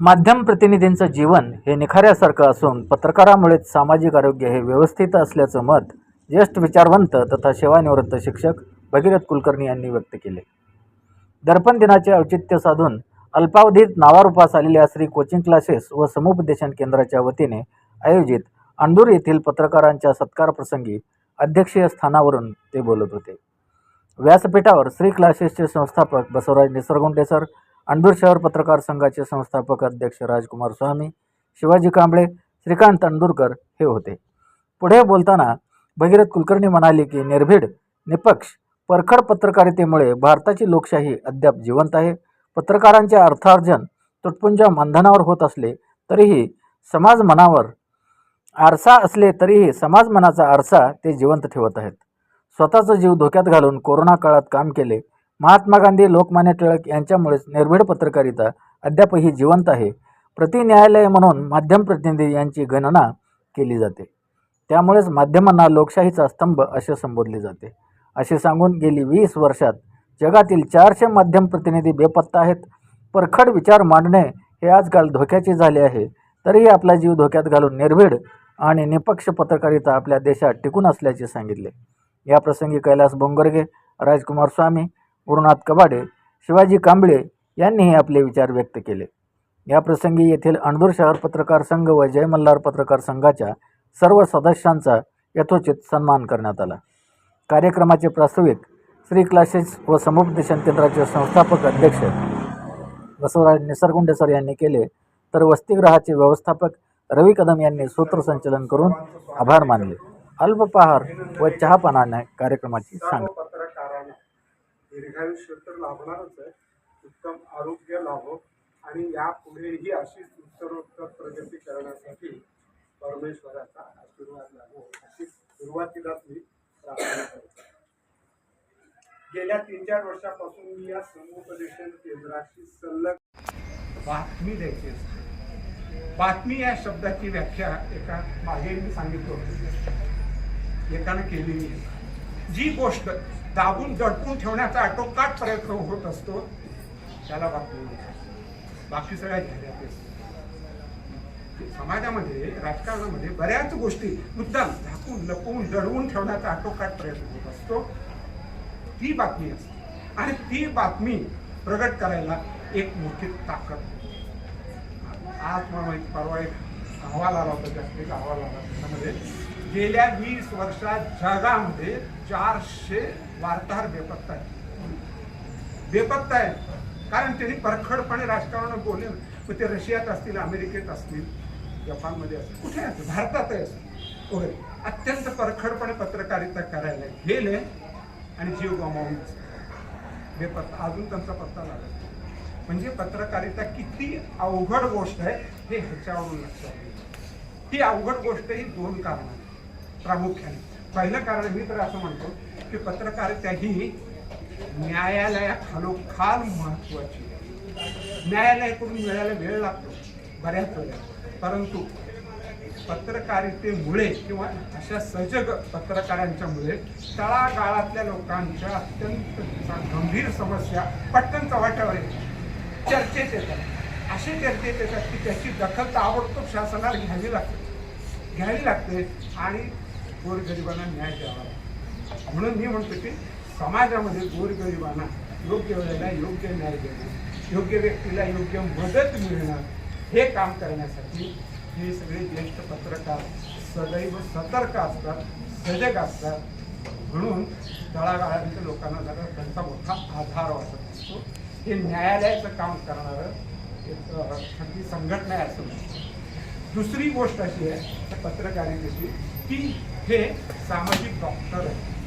माध्यम प्रतिनिधींचं जीवन हे निखाऱ्यासारखं असून पत्रकारामुळेच सामाजिक आरोग्य हे व्यवस्थित असल्याचं मत ज्येष्ठ विचारवंत तथा सेवानिवृत्त शिक्षक भगीरथ कुलकर्णी यांनी व्यक्त केले. दर्पण दिनाचे औचित्य साधून अल्पावधीत नावारूपास आलेल्या श्री कोचिंग क्लासेस व समुपदेशन केंद्राच्या वतीने आयोजित अंडूर येथील पत्रकारांच्या सत्कारप्रसंगी अध्यक्षीय स्थानावरून ते बोलत होते. व्यासपीठावर श्री क्लासेसचे संस्थापक बसवराज निसरगुंडे सर अंडूर शहर पत्रकार संघाचे संस्थापक अध्यक्ष राजकुमार स्वामी शिवाजी कांबळे श्रीकांत अंडूरकर हे होते. पुढे बोलताना भगीरथ कुलकर्णी म्हणाले की निर्भीड निपक्ष परखड पत्रकारितेमुळे भारताची लोकशाही अद्याप जिवंत आहे. पत्रकारांचे अर्थार्जन तुटपुंज मानधनावर होत असले तरीही समाज मनावर आरसा असले तरीही समाज मनाचा आरसा ते जिवंत ठेवत आहेत. स्वतःचा जीव धोक्यात घालून कोरोना काळात काम केले महात्मा गांधी लोकमान्य टिळक यांच्यामुळेच निर्भीड पत्रकारिता अद्यापही जिवंत आहे. प्रति न्यायालय म्हणून माध्यम प्रतिनिधी यांची गणना केली जाते. त्यामुळेच माध्यमांना लोकशाहीचा स्तंभ असे संबोधले जाते. असे सांगून गेली वीस वर्षात जगातील चारशे माध्यम प्रतिनिधी बेपत्ता आहेत. परखड विचार मांडणे हे आजकाल धोक्याचे झाले आहे. तरीही आपला जीव धोक्यात घालून निर्भीड आणि निपक्ष पत्रकारिता आपल्या देशात टिकून असल्याचे सांगितले. या प्रसंगी कैलास बोंगरगे राजकुमार स्वामी गुरुनाथ कबाडे शिवाजी कांबळे यांनीही आपले विचार व्यक्त केले. या प्रसंगी येथील अणदूर शहर पत्रकार संघ व जय मल्हार पत्रकार संघाच्या सर्व सदस्यांचा यथोचित सन्मान करण्यात आला. कार्यक्रमाचे प्रास्ताविक श्री क्लासेस व समुपदेशन केंद्राचे संस्थापक अध्यक्ष बसवराज निसरगुंडे सर यांनी केले तर वसतिगृहाचे व्यवस्थापक रवी कदम यांनी सूत्रसंचलन करून आभार मानले. अल्पपहार व चहापानाने कार्यक्रमाची सांग दीर्घायुष्य तर लाभणारच आहे. उत्तम आरोग्य लाभो. आणि यापुढेही अशीच उत्तरोत्तर प्रगती करण्यासाठी परमेश्वराचा आशीर्वाद लागो अशी सुरुवातीलाच मी प्रार्थना करतो. गेल्या तीन चार वर्षापासून मी या समुपदेशन केंद्राशी संलग्न बातमी द्यायची असते. बातमी या शब्दाची व्याख्या एका मागे मी सांगितलं होतं. एकानं केलेली आहे जी गोष्ट दाबून दडपून ठेवण्याचा आटोकाट प्रयत्न होत असतो त्याला बातमी बाकी सगळ्या झाल्या समाजामध्ये राजकारणामध्ये बऱ्याच गोष्टी मुद्दाम झाकून लपवून दडवून ठेवण्याचा आटोकाट प्रयत्न होत असतो. ती बातमी असते. आणि ती बातमी प्रगट करायला एक मोठी ताकद आज मला माहिती परवा एक अहवाल आला होता जागतिक अहवाल आला त्यामध्ये गेल्या वीस वर्षात जगामध्ये चारशे वार्ताहर बेपत्ता आहेत. बेपत्ता आहेत. कारण त्यांनी परखडपणे राजकारणात बोलले. मग ते रशियात असतील अमेरिकेत असतील जपानमध्ये असतील कुठे असतील? भारतातही असतील. वगैरे. अत्यंत परखडपणे पत्रकारिता करायला गेले आणि जीव गमावून बेपत्ता. अजून त्यांचा पत्ता लागला म्हणजे पत्रकारिता किती अवघड गोष्ट आहे हे ह्याच्यावरून लक्षात येईल. ही अवघड गोष्ट ही दोन कारण प्रामुख्याने. पहिलं कारण मी तर असं म्हणतो की पत्रकारिता ही न्यायालयाखालोखाल महत्वाची न्यायालयाकडून मिळायला वेळ लागतो बऱ्याच वेळा परंतु पत्रकारितेमुळे किंवा अशा सजग पत्रकारांच्यामुळे तळागाळातल्या लोकांच्या अत्यंत गंभीर समस्या पटकन चव्हाट्यावर येतात. चर्चेत येतात. असे चर्चेत येतात की त्याची दखल ताबडतोब शासनाला घ्यावी लागते. घ्यावी लागते आणि गोरगरिबांना न्याय द्यावा. म्हणून मी म्हणतो की समाजामध्ये गोरगरिबांना योग्य वेळेला योग्य न्याय देणं योग्य व्यक्तीला योग्य मदत मिळणं हे काम करण्यासाठी हे सगळे ज्येष्ठ पत्रकार सदैव सतर्क असतात सजग असतात. म्हणून तळागाळातील लोकांना जरा त्यांचा मोठा आधार वाटत असतो. हे न्यायालयाचं काम करणारं एक अ, अगदी संघटना आहे असं दुसरी गोष्ट अशी आहे पत्रकारितेची की हे सामाजिक डॉक्टर आहे